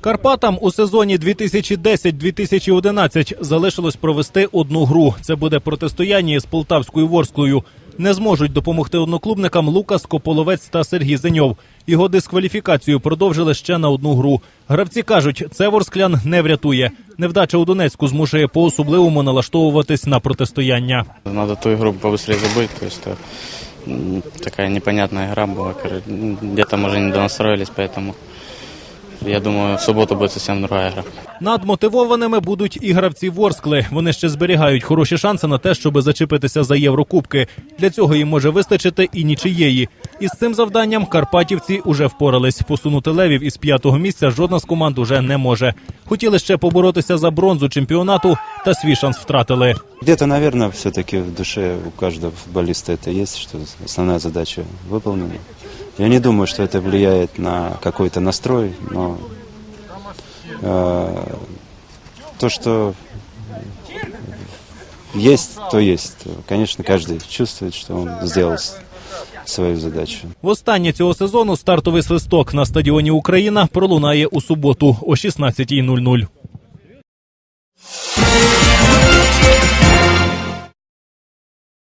Карпатам у сезоні 2010-2011 залишилось провести одну гру. Це буде протистояння з полтавською ворсклою. Не зможуть допомогти одноклубникам Лукас Кополовець та Сергій Зеньов. Його дискваліфікацію продовжили ще на одну гру. Гравці кажуть, це ворсклян не врятує. Невдача у Донецьку змушує по-особливому налаштовуватись на протистояння. Надо ту игру побыстрее забыть, то есть э, м, такая непонятная игра была, короче, м, где-то мы уже не донастроились, поэтому я думаю, в субботу будет совсем другая игра. Надмотивованими будуть і гравці Ворскли. Вони ще зберігають хороші шанси на те, щоб зачепитися за Єврокубки. Для цього їм може вистачити і нічиєї. І з цим завданням карпатівці уже впорались. Посунути левів із п'ятого місця жодна з команд уже не може. Хотіли ще поборотися за бронзу чемпіонату, та свій шанс втратили. Где-то, наверное, все-таки в душе у каждого футболиста это есть, что основная задача выполнена. Я не думаю, что это влияет на какой-то настрой, но э, то, что есть, то есть. Конечно, каждый чувствует, что он сделал с- свою задачу. Востаннє цього сезону стартовий свисток на стадіоні Україна пролунає у суботу о 16.00.